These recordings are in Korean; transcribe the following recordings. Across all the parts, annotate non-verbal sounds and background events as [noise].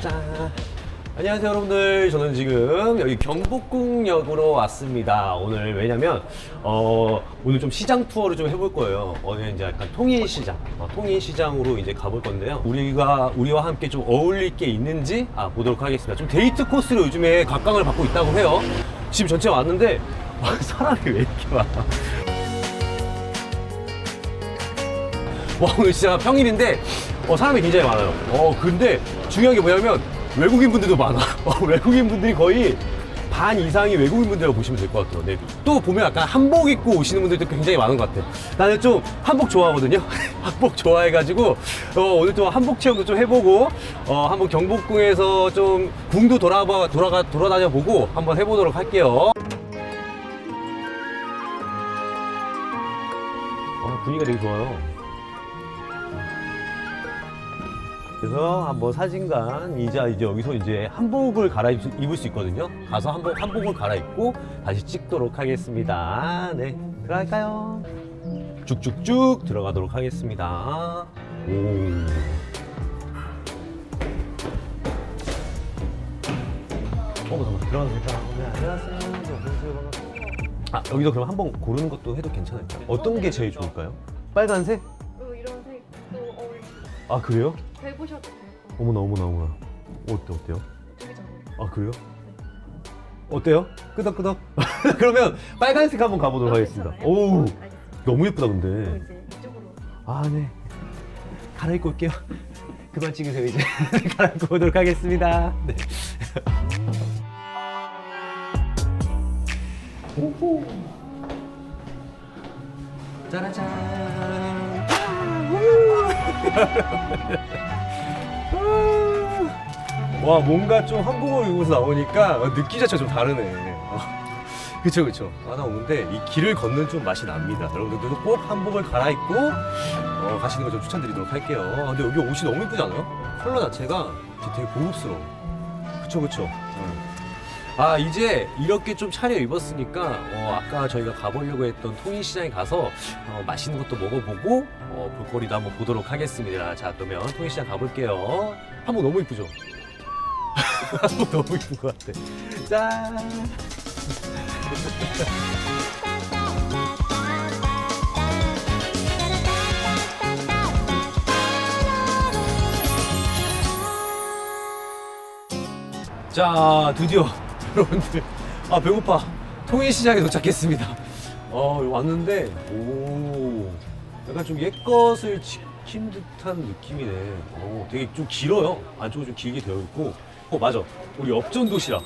짠. 안녕하세요 여러분들. 저는 지금 여기 경복궁역으로 왔습니다. 오늘 왜냐면 어 오늘 좀 시장 투어를 좀 해볼 거예요. 오늘 이제 약간 통인시장 어, 통인시장으로 이제 가볼 건데요. 우리가 우리와 함께 좀 어울릴 게 있는지 아 보도록 하겠습니다. 좀 데이트 코스로 요즘에 각광을 받고 있다고 해요. 지금 전체 왔는데 아, 사람이 왜 이렇게 많아? 와 오늘 진짜 평일인데 어, 사람이 굉장히 많아요. 어 근데 중요한 게 뭐냐면 외국인 분들도 많아. [laughs] 어, 외국인 분들이 거의 반 이상이 외국인 분들이라고 보시면 될 것 같아요. 네. 또 보면 약간 한복 입고 오시는 분들도 굉장히 많은 것 같아. 나는 좀 한복 좋아하거든요. [laughs] 한복 좋아해가지고 어, 오늘 좀 한복 체험도 좀 해보고 어, 한번 경복궁에서 좀 궁도 돌아봐 돌아가 돌아다녀 보고 한번 해보도록 할게요. 어, 분위기가 되게 좋아요. 그래서 한번 사진관 이자 이제 여기서 이제 한복을 갈아입을 수 있거든요. 가서 한복 한복을 갈아입고 다시 찍도록 하겠습니다. 네, 들어갈까요? 쭉쭉쭉 들어가도록 하겠습니다. 오. 어, 잠깐 들어가도 될까? 네, 안녕하세요. 네. 아, 여기서 그럼 한번 고르는 것도 해도 괜찮을까요? 어떤 게 제일 좋을까요? 빨간색? 아, 그래요? 해보셔도 돼요. 어머나, 어머나, 어머나. 어때, 어때요? 되게 잘 어울려요. 아 그래요? 어때요? 끄덕끄덕. [laughs] 그러면 빨간색 한번 가보도록 하겠습니다. 괜찮아요? 오우 알겠습니다. 너무 예쁘다 그럼 근데. 이제 이쪽으로 아 네. 갈아입고 올게요. 그만 찍으세요 이제. [laughs] 갈아입고 오도록 하겠습니다. 네. [laughs] 오호. 짜라잔. [laughs] 와 뭔가 좀 한국어 입고서 나오니까 느끼 자체가 좀 다르네. 어. [laughs] 그쵸 그쵸. 하나 오는데 이 길을 걷는 좀 맛이 납니다. 여러분들도 꼭 한복을 갈아입고 어, 가시는 거좀 추천드리도록 할게요. 아, 근데 여기 옷이 너무 예쁘지 않아요? 컬러 자체가 되게 고급스러워. 그쵸 그쵸. 어. 아 이제 이렇게 좀 차려 입었으니까 어, 아까 저희가 가보려고 했던 통인시장에 가서 어, 맛있는 것도 먹어보고 어, 볼거리도 한번 보도록 하겠습니다. 자 그러면 통인시장 가볼게요. 한복 너무 이쁘죠? [laughs] 한복 너무 이쁜 것 같아. 짠. 자 드디어 [laughs] 여러분들. 아 배고파. 통일시장에 도착했습니다. 어 왔는데 오. 약간 좀 옛것을 지킨 듯한 느낌이네. 오 되게 좀 길어요. 안쪽은 좀 길게 되어 있고. 어 맞아. 우리 엽전 도시락.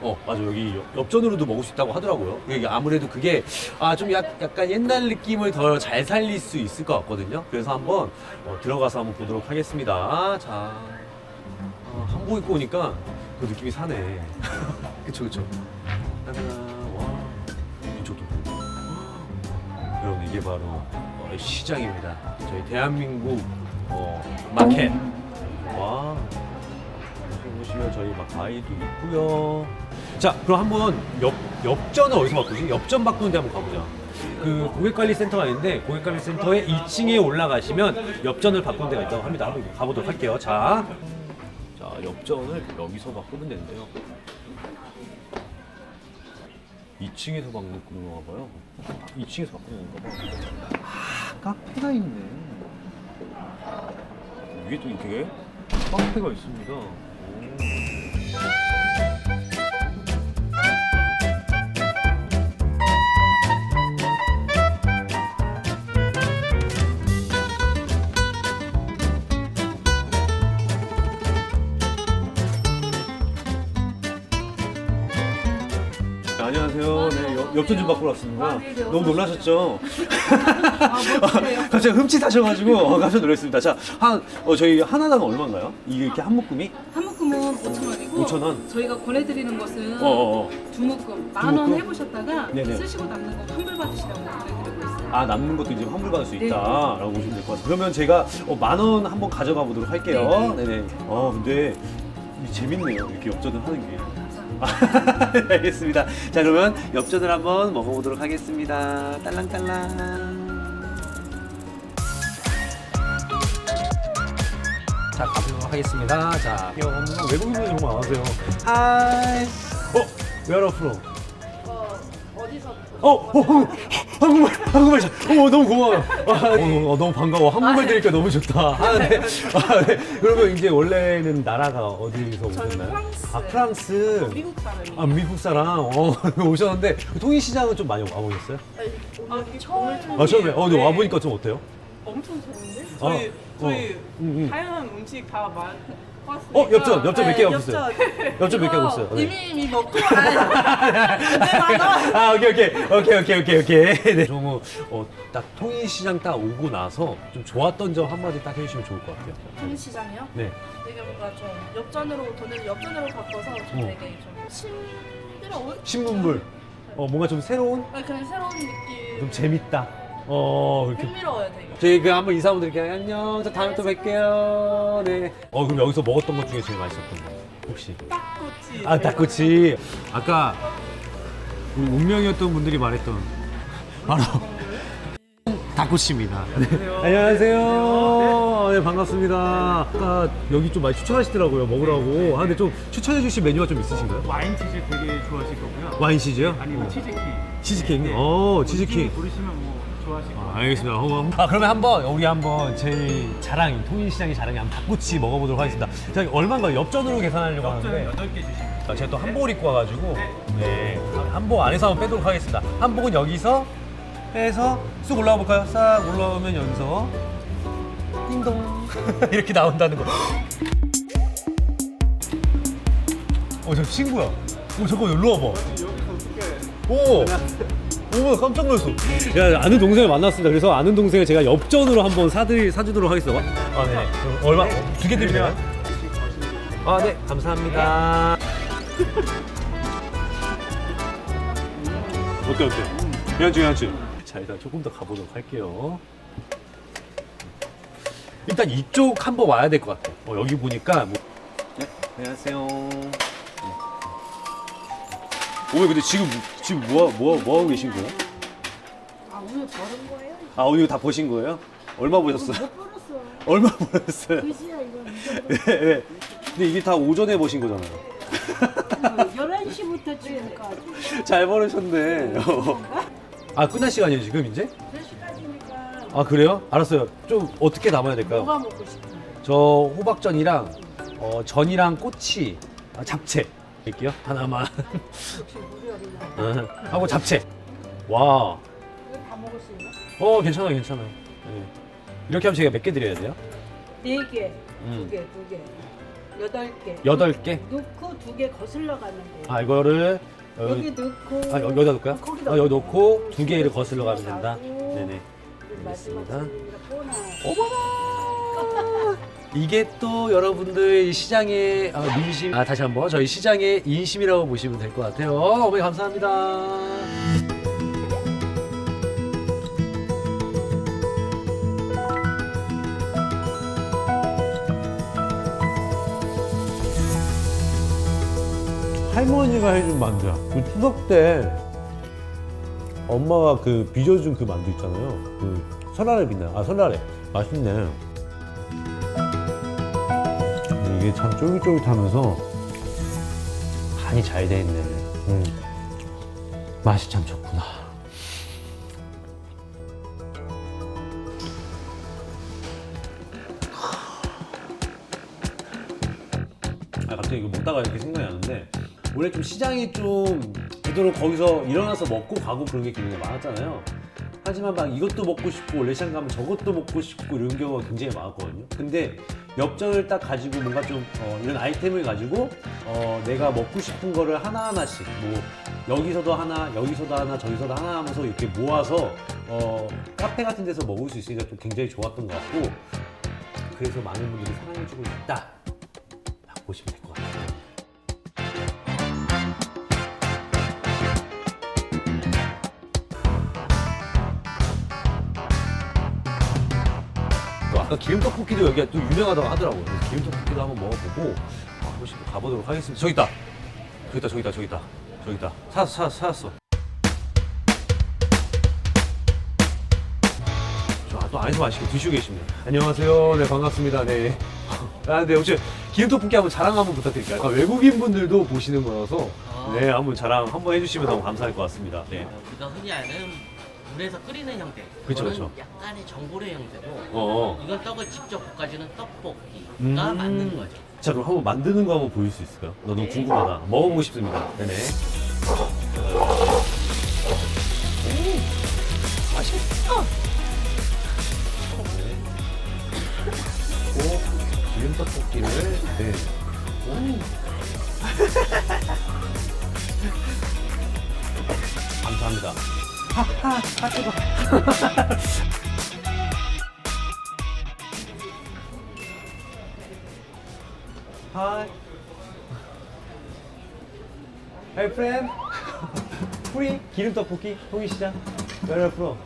어 맞아. 여기 엽- 엽전으로도 먹을 수 있다고 하더라고요. 이게 아무래도 그게 아 좀 약간 옛날 느낌을 더 잘 살릴 수 있을 것 같거든요. 그래서 한번 어, 들어가서 한번 보도록 하겠습니다. 자. 아, 한복 입고 오니까 그 느낌이 사네. [laughs] 그쵸, 그쵸. 이게 바로 어, 시장입니다. 저희 대한민국 어, 마켓. 와. 보시면 저희 막 과일도 있고요. 자, 그럼 한번 옆, 엽전을 어디서 바꾸지? 엽전 바꾸는 데 한번 가보자. 그 고객관리센터가 있는데 고객관리센터의 2층에 올라가시면 엽전을 바꾸는 데가 있다고 합니다. 한번 가보도록 할게요. 자, 자, 엽전을 여기서 바꾸면 되는데요. 2층에서 바꾸는 건가 봐요. 2층에서 바꾸는 건가 봐. 아, 카페가 있네. 위에 또 이렇게 카페가 있습니다. 안녕하세요. 네, 엽- 엽전 좀 바꾸러 왔습니다. 아, 네, 네, 너무 어서 놀라셨죠? [laughs] 아, 멋지네요. 갑자기 흠칫하셔가지고 어, 깜짝 놀랐습니다. 자, 한 어, 저희 하나당 얼마인가요? 이게 이렇게 한 묶음이? 한 묶음은 5천 원이고 5천 원? 저희가 보내드리는 것은 어, 어, 어. 두 묶음 만원 묶음? 해보셨다가 네네. 쓰시고 남는 거 환불 받으시라고 보내드리고 있어요. 아 남는 것도 이제 환불 받을 수 네. 있다라고 보시면 될 것 같아요. 그러면 제가 어, 만원 한번 가져가 보도록 할게요. 네네. 어 근데 이 재밌네요. 이렇게 엽전을 하는 게. 감사합니다. [laughs] 알겠습니다. 자 그러면 엽전을 한번 먹어보도록 하겠습니다. 딸랑딸랑. 자, 가보도록 하겠습니다. 자, 여, 외국인분들 정말 많으세요. 하이. 어, where are you from? 어, 어, 어, 어, 한국말, 한국말 잘. 어, 너무 고마워요. 아, 어, 어, 너무 반가워. 한국말 들으니까 너무 좋다. 아, 네. 아, 네. 그러면 이제 원래는 나라가 어디서 저는 오셨나요? 프랑스. 아, 프랑스. 미국 사람이 아, 미국 사람. 어, [laughs] 오셨는데 통일시장은 좀 많이 와보셨어요? 아, 처음 아, 처음에. 어, 근데 네. 와보니까 좀 어때요? 엄청 좋은데? 저희 어, 저희 어, 음, 음. 다양한 음식 다 많이 봤으니까 어, 엽전, 엽전 몇개 하고 있어요? 엽전. 엽전 몇개 하고 있어요? 네. 이미 이미 먹고 [laughs] 안돼 아, 오케이, 오케이, 오케이, 오케이, 오케이, 오케이. [laughs] 네. 정우, 어, 딱 통일시장 딱 오고 나서 좀 좋았던 점 한마디 딱 해주시면 좋을 것 같아요. 통일시장이요? 네. 되게 뭔가 좀 엽전으로 돈을 엽전으로 바꿔서 좀 어. 되게 좀 신비로운 신문물. 어, 뭔가 좀 새로운, 아니, 그냥 새로운 느낌 좀 재밌다. 어, 이렇게. 흥미로워요 되게 저희 그 한번 인사 한번 드릴게요. 안녕. 저 다음에 또 뵐게요. 네. 어, 그럼 여기서 먹었던 것 중에 제일 맛있었던 거. 혹시? 닭꼬치 아, 닭꼬치. 아까 우리 운명이었던 분들이 말했던 바로 [laughs] 닭꼬치입니다. 네. 안녕하세요. 네, 반갑습니다. 아까 여기 좀 많이 추천하시더라고요. 먹으라고. 아, 근데 좀 추천해 주실 메뉴가 좀 있으신가요? 와인 치즈 되게 좋아하실 거고요. 와인 치즈요? 아니면 어. 치즈키. 치즈케이크? 네. 어, 치즈케이크. 고르시면 뭐 거예요. 아, 알겠습니다. 어, 아 그러면 한번 우리 한번 제일 자랑인 통일시장의 자랑이 한번 닭꼬치 먹어보도록 하겠습니다. 저희 얼마인가요? 엽전으로 계산하려고 하는데 8개 주시면 아, 제가 또 한복을 입고 와가지고 네 한복 안에서 한번 빼도록 하겠습니다. 한복은 여기서 빼서 쑥 올라와 볼까요? 싹 올라오면 여기서 띵동 [laughs] 이렇게 나온다는 거. 어 저 친구야. 오 잠깐 일로 와봐. 오. 오 깜짝 놀랐어. 야 아는 동생을 만났습니다. 그래서 아는 동생을 제가 엽전으로 한번 사드 사주도록 하겠습니다. 아 네. 그럼 얼마? 두 개 드리면? 아 네. 감사합니다. [laughs] 어때 어때? 괜찮지 괜찮지? 자 일단 조금 더 가보도록 할게요. 일단 이쪽 한번 와야 될 것 같아. 어, 여기 보니까 뭐. 네, 안녕하세요. 오늘 근데 지금 지금 뭐, 뭐, 뭐 하고 계신 거예요? 아 오늘 버는 거예요? 아 오늘 다 보신 거예요? 얼마 보셨어요? 못 벌었어. [laughs] 얼마 보셨어요? 그지야 이건 네, 네. 근데 이게 다 오전에 보신 거잖아요. 11시부터 지금까지. [laughs] 잘 벌으셨네. 아 끝날 시간이에요 지금 이제? 3시까지니까 아 그래요? 알았어요. 좀 어떻게 담아야 될까요? 뭐가 먹고 싶어? 저 호박전이랑 어, 전이랑 꼬치, 아, 잡채 드릴게요. 하나만. 어, 하고 잡채. 와. 이거 다 먹을 수 있나? 어 괜찮아요 괜찮아요. 네. 이렇게 하면 제가 몇 개 드려야 돼요? 네 개, 음. 두 개, 두 개, 여덟 개. 여덟 개. 넣고 두 개 거슬러 가면 돼. 아 이거를 어, 여기 넣고. 아, 여- 여기다 놓을까요? 거기다 아, 여기 넣고. 두 개를 거슬러 가면 된다. 네네. 알겠습니다. 어머나! [laughs] 이게 또 여러분들 시장의 아, 민심, 아, 다시 한번 저희 시장의 인심이라고 보시면 될 것 같아요. 어머니 감사합니다. 할머니가 해준 만두야. 그 추석 때 엄마가 그 빚어준 그 만두 있잖아요. 그 설날에 빛나. 아 설날에 맛있네. 이게 참 쫄깃쫄깃하면서 간이 잘 돼 있네. 음. 맛이 참 좋구나. 아 갑자기 이거 먹다가 이렇게 생각이 나는데 원래 좀 시장이 좀 되도록 거기서 일어나서 먹고 가고 그런 게 굉장히 많았잖아요. 하지만 막 이것도 먹고 싶고 시장 가면 저것도 먹고 싶고 이런 경우가 굉장히 많았거든요. 근데 엽전을 딱 가지고 뭔가 좀 어, 이런 아이템을 가지고 어, 내가 먹고 싶은 거를 하나하나씩 뭐 여기서도 하나 여기서도 하나 저기서도 하나 하면서 이렇게 모아서 어, 카페 같은 데서 먹을 수 있으니까 좀 굉장히 좋았던 것 같고 그래서 많은 분들이 사랑해주고 있다 보시면 될 것 같아요. 아까 기름 떡볶이도 여기가 또 유명하다고 하더라고요. 그래서 기름 떡볶이도 한번 먹어보고 아, 한 번씩 또 가보도록 하겠습니다. 저기 있다. 저기 있다. 저기 있다. 저기 있다. 저기 있다. 찾았어. 찾았어. 찾았어. 저, 아, 또 안에서 맛있게 드시고 계십니다. 안녕하세요. 네, 반갑습니다. 네. [laughs] 아, 근데 혹시 기름떡볶이 한번 자랑 한번 부탁드릴까요? 아까 외국인 분들도 보시는 거라서 아. 네, 한번 자랑 한번 해주시면 너무 감사할 것 같습니다. 네. 어, 우리가 흔히 아는 물에서 끓이는 형태. 그쵸, 이거는 그쵸. 약간의 전골의 형태고. 어. 이건 떡을 직접 볶아주는 떡볶이가 음. 맞는 거죠. 자, 그럼 한번 만드는 거 한번 보일 수 있을까요? 나 너무 네. 궁금하다. 먹어보고 싶습니다. 네네. 맛있겠다. 네. 고 기름 떡볶이를 네. 오. 하하, 하트가. [laughs] Hi. Hey friend. 프리 기름 떡볶이. Where are you from?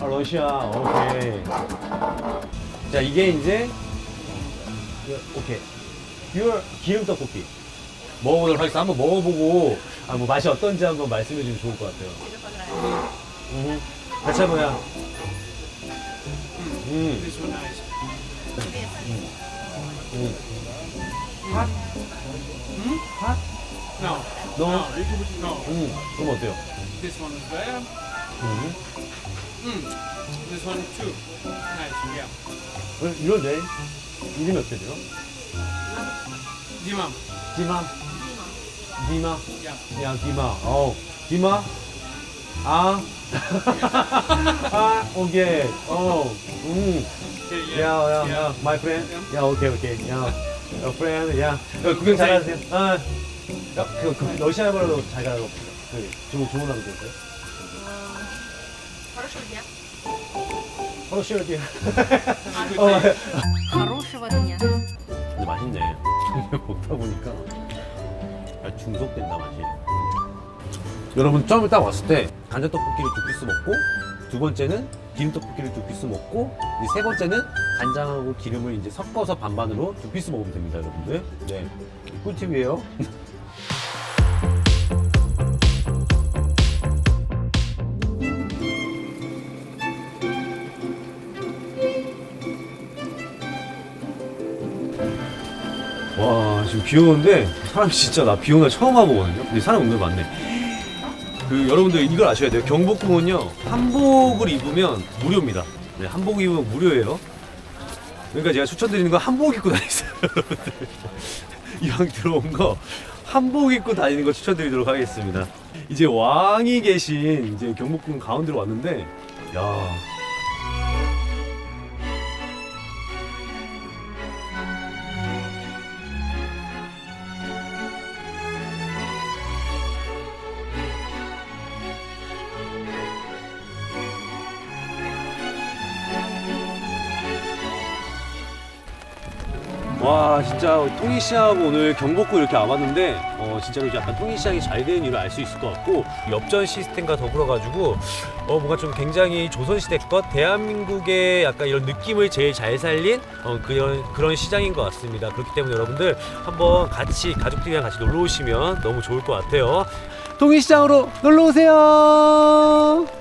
아 러시아. 오케이. 자 이게 이제 오케이. Your 기름 떡볶이. 먹어보도록 하겠습니다. 한번 먹어보고 아, 뭐 맛이 어떤지 한번 말씀해 주면 좋을 것 같아요. 음. 같이 한번 야. 음. 음. 핫? 핫? No. 너? No. No. 음, 그럼 어때요? This one is better. 음. Mm. This one too. Nice. Yeah. 왜 이런 데 이름이 어떻게 돼요? Dimam. 디마? 디마? Yeah. 야, 디마. 어, 디마? 아? 아, 오케이. 어, 음. Okay, 야, yeah. 야, yeah. 야, my friend. 야, 오케이, 오케이. 야, 야, friend. 야, 야, 구경 잘하세요. 아, 야, 그, 그 러시아말로 잘 가고, 그, 좋은, 좋은 하루 되세요? 바로 쉬어야 돼요. 어, Хорошего дня. 근데 맛있네. 먹다 보니까 아, 중독된다 맛이. 여러분 처음에 딱 왔을 때 간장 떡볶이를 두 피스 먹고 두 번째는 기름 떡볶이를 두 피스 먹고 세 번째는 간장하고 기름을 이제 섞어서 반반으로 두 피스 먹으면 됩니다, 여러분들. 네, 꿀팁이에요. [laughs] 비 오는데 사람이 진짜 나 비 오는 날 처음 와보거든요. 근데 사람 은근 많네. 그 여러분들 이걸 아셔야 돼요. 경복궁은요 한복을 입으면 무료입니다. 네, 한복 입으면 무료예요. 그러니까 제가 추천드리는 건 한복 입고 다니세요 [laughs] 이왕 들어온 거 한복 입고 다니는 거 추천드리도록 하겠습니다. 이제 왕이 계신 이제 경복궁 가운데로 왔는데 야 와 진짜 통일시장하고 오늘 경복궁 이렇게 와봤는데 어 진짜로 약간 통일시장이 잘 되는 이유를 알 수 있을 것 같고 엽전 시스템과 더불어 가지고 어 뭔가 좀 굉장히 조선시대 것 대한민국의 약간 이런 느낌을 제일 잘 살린 어 그런 그런 시장인 것 같습니다 그렇기 때문에 여러분들 한번 같이 가족들이랑 같이 놀러 오시면 너무 좋을 것 같아요 통일시장으로 놀러 오세요.